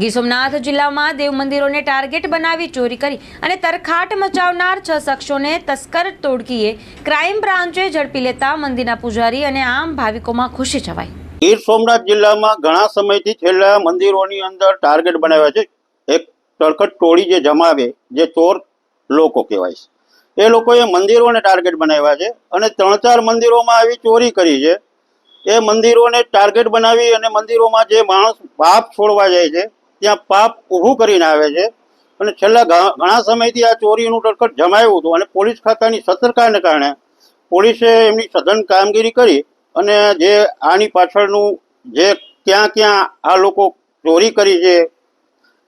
ગીર સોમનાથ જિલ્લામાં દેવ મંદિરોને ટાર્ગેટ બનાવી ચોરી કરી અને તરખાટ મચાવનાર છ શખ્સોને તસ્કર તોડકીએ ક્રાઇમ બ્રાન્ચે ઝડપી લેતા મંદિરના પૂજારી અને આમ ભાવિકોમાં ખુશી છવાઈ. ગીર સોમનાથ જિલ્લામાં ઘણા સમયથી છેલ્લા મંદિરોની અંદર ટાર્ગેટ બનાવ્યા છે. એક તરખટ ટોળી જે જમાવે, જે ચોર લોકો કહેવાય છે. એ લોકોએ મંદિરોને ટાર્ગેટ બનાવ્યા છે અને ત્રણ ચાર મંદિરોમાં આવી ચોરી કરી છે. એ મંદિરોને ટાર્ગેટ બનાવી અને મંદિરોમાં જે માણસ પાપ છોડવા જાય છે ત્યાં પાપ ઊભું કરીને આવે છે. અને છેલ્લા ઘણા સમયથી આ ચોરીનું તળખટ જમાયું હતું અને પોલીસ ખાતાની સતર્કતાને કારણે પોલીસે એમની સઘન કામગીરી કરી અને જે આની પાછળનું જે ક્યાં ક્યાં આ લોકો ચોરી કરી છે,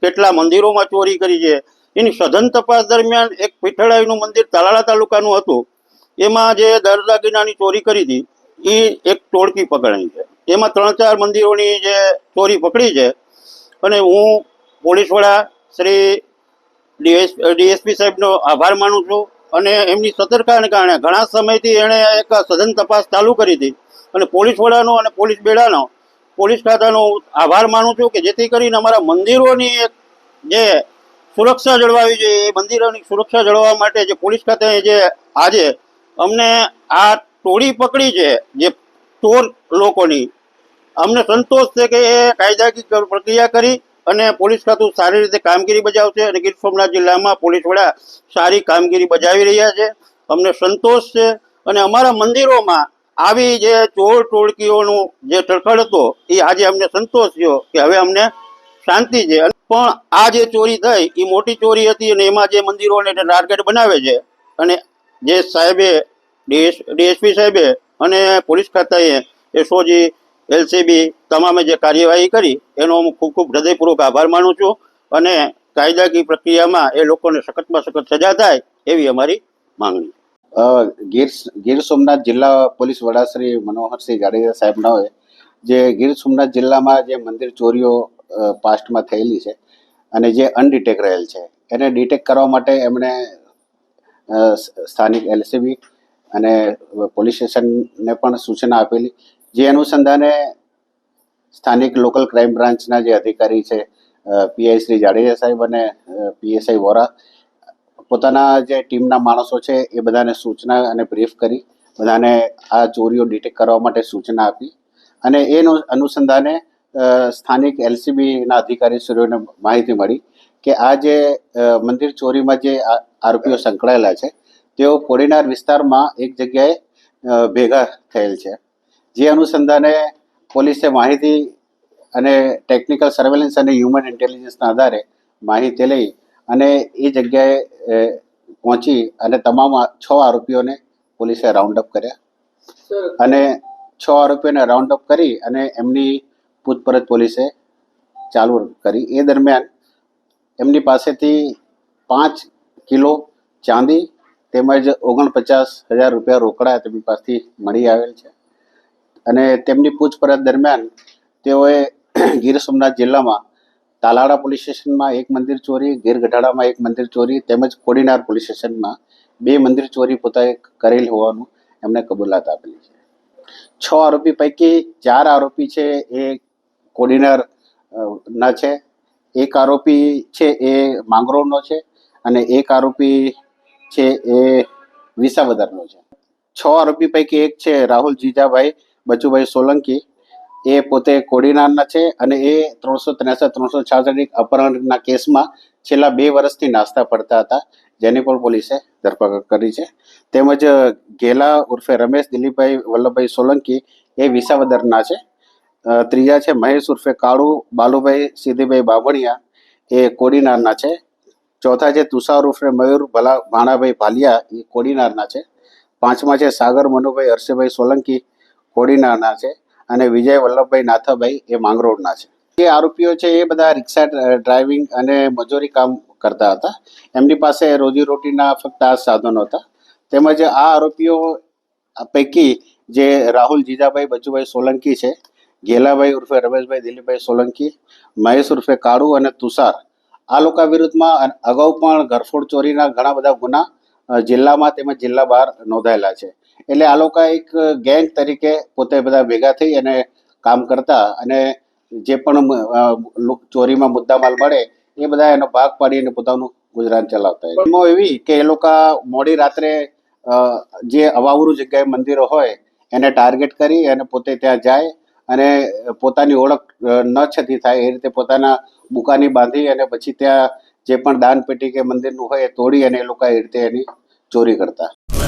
કેટલા મંદિરોમાં ચોરી કરી છે, એની સઘન તપાસ દરમિયાન એક પીઠળાઈનું મંદિર તાલાળા તાલુકાનું હતું. એમાં જે દરદાગીનાની ચોરી કરી હતી એ એક ટોળકી પકડાઈ છે. એમાં ત્રણ ચાર મંદિરોની જે ચોરી પકડી છે અને હું પોલીસ વડા શ્રી ડીએસ, ડીએસપી સાહેબનો આભાર માનું છું અને એમની સતર્કતાને કારણે ઘણા સમયથી એણે એક સઘન તપાસ ચાલુ કરી હતી. અને પોલીસ વડાનો અને પોલીસ બેડાનો, પોલીસ ખાતાનો આભાર માનું છું કે જેથી કરીને અમારા મંદિરોની એક જે સુરક્ષા જળવાવી જોઈએ, એ મંદિરોની સુરક્ષા જળવવા માટે જે પોલીસ ખાતાએ જે આજે અમને આ ટોળી પકડી છે, જે ચોર લોકોની અમને સંતોષ છે કે એ કાયદાકીય પ્રક્રિયા કરી અને પોલીસ ખાતું સારી રીતે કામગીરી બજાવશે અને ગીર સોમનાથ જિલ્લામાં પોલીસ વડા સારી કામગીરી બજાવી રહ્યા છે. અમને સંતોષ છે અને અમારા મંદિરોમાં આવી જે ચોર ટોળકીઓનું જે તડખડ હતો, એ આજે અમને સંતોષ થયો કે હવે અમને શાંતિ છે. પણ આ જે ચોરી થઈ, એ મોટી ચોરી હતી અને એમાં જે મંદિરોને ટાર્ગેટ બનાવે છે અને જે સાહેબે, ડીએસ, ડીએસપી સાહેબે અને પોલીસ ખાતાએ એસઓજી એલસીબી તમામે જે કાર્યવાહી કરી, એનો હું ખૂબ ખૂબ હૃદયપૂર્વક આભાર માનું છું અને કાયદાકીય પ્રક્રિયામાં એ લોકોને સખતમાં સખત સજા થાય એવી અમારી માંગણી ગીર ગીર સોમનાથ જિલ્લા પોલીસ વડા શ્રી મનોહરસિંહ જાડેજા સાહેબના હોય જે ગીર સોમનાથ જિલ્લામાં જે મંદિર ચોરીઓ પાસ્ટમાં થયેલી છે અને જે અનડિટેક રહેલ છે, એને ડિટેક કરવા માટે એમણે સ્થાનિક એલસીબી અને પોલીસ સ્ટેશનને પણ સૂચના આપેલી જે અનુસંધાને સ્થાનિક લોકલ ક્રાઇમ બ્રાન્ચના જે અધિકારી છે પીઆઈ શ્રી જાડેજા સાહેબ અને પીએસઆઈ વોરા, પોતાના જે ટીમના માણસો છે એ બધાને સૂચના અને બ્રીફ કરી, બધાને આ ચોરીઓ ડિટેક્ટ કરવા માટે સૂચના આપી અને એ અનુસંધાને સ્થાનિક એલસીબીના અધિકારીશ્રીઓને માહિતી મળી કે આ જે મંદિર ચોરીમાં જે આરોપીઓ સંકળાયેલા છે, તેઓ કોડીનાર વિસ્તારમાં એક જગ્યાએ ભેગા થયેલ છે. જે અનુસંધાને પોલીસે માહિતી અને ટેકનિકલ સર્વેલન્સ અને હ્યુમન ઇન્ટેલિજન્સના આધારે માહિતી લઈ અને એ જગ્યાએ પહોંચી અને તમામ છ આરોપીઓને પોલીસે રાઉન્ડ અપ કર્યા. અને છ આરોપીઓને રાઉન્ડ અપ કરી અને એમની પૂછપરછ પોલીસે ચાલુ કરી. એ દરમિયાન એમની પાસેથી પાંચ કિલો ચાંદી તેમજ ઓગણપચાસ હજાર રૂપિયા રોકડા તેમની પાસેથી મળી આવેલ છે. અને તેમની પૂછપરછ દરમિયાન તેઓએ ગીર સોમનાથ જિલ્લામાં તાલાળા પોલીસ સ્ટેશનમાં એક મંદિર ચોરી, ગીર ગઢાડામાં એક મંદિર ચોરી તેમજ કોડીનાર પોલીસ સ્ટેશનમાં બે મંદિર ચોરી પોતાએ કરેલ હોવાનું એમને કબૂલાત આપેલી છે. છ આરોપી પૈકી ચાર આરોપી છે એ કોડીનાર ના છે. એક આરોપી છે એ માંગરોળનો છે અને એક આરોપી છે એ વિસાવદરનો છે. છ આરોપી પૈકી એક છે રાહુલ જીજાભાઈ બચુભાઈ સોલંકી, એ પોતે કોડીનારના છે અને એ ત્રણસો ત્રેસઠ, ત્રણસો છાસઠ અપહરણના કેસમાં છેલ્લા બે વર્ષથી નાસ્તા પડતા હતા. જેની પણ પોલીસે ધરપકડ કરી છે. તેમજ ગેલા ઉર્ફે રમેશ, દિલીપભાઈ, વલ્લભભાઈ સોલંકી એ વિસાવદરના છે. ત્રીજા છે મહેશ ઉર્ફે કાળુ, બાલુભાઈ, સિદ્ધિભાઈ બાબણિયા એ કોડીનારના છે. ચોથા છે તુષાર ઉર્ફે મયુર, ભલા, ભાણાભાઈ ભાલિયા એ કોડીનારના છે. પાંચમા છે સાગર, મનુભાઈ, હર્ષભાઈ સોલંકી કોડીનારના છે અને વિજય વલ્લભભાઈ નાથાભાઈ એ માંગરોળના છે. જે આરોપીઓ છે એ બધા રિક્ષા ડ્રાઇવિંગ અને મજૂરી કામ કરતા હતા. એમની પાસે રોજીરોટીના ફક્ત આ સાધનો હતા. તેમજ આ આરોપીઓ પૈકી જે રાહુલ જીજાભાઈ, બચુભાઈ સોલંકી છે ગેલાભાઈ ઉર્ફે રમેશભાઈ, દિલીપભાઈ સોલંકી, મહેશ ઉર્ફે કાળુ અને તુષાર, આ લોકો વિરુદ્ધમાં અગાઉ પણ ઘરફોડ ચોરીના ઘણા બધા ગુના જિલ્લામાં તેમજ જિલ્લા બહાર નોંધાયેલા છે. એટલે આ લોકો એક ગેંગ તરીકે પોતે બધા ભેગા થઈ અને કામ કરતા અને જે પણ ચોરીમાં મુદ્દામાલ મળે એ બધા એનો ભાગ પાડીને પોતાનું ગુજરાન ચલાવતા એમાં એવી કે એ લોકો મોડી રાત્રે જે અવાવરું જગ્યાએ મંદિરો હોય એને ટાર્ગેટ કરી અને પોતે ત્યાં જાય અને પોતાની ઓળખ ન છતી થાય એ રીતે પોતાના બુકાની બાંધી અને પછી ત્યાં જે પણ દાન પેટી કે મંદિરનું હોય એ તોડી અને એ લોકો એ રીતે એની ચોરી કરતા.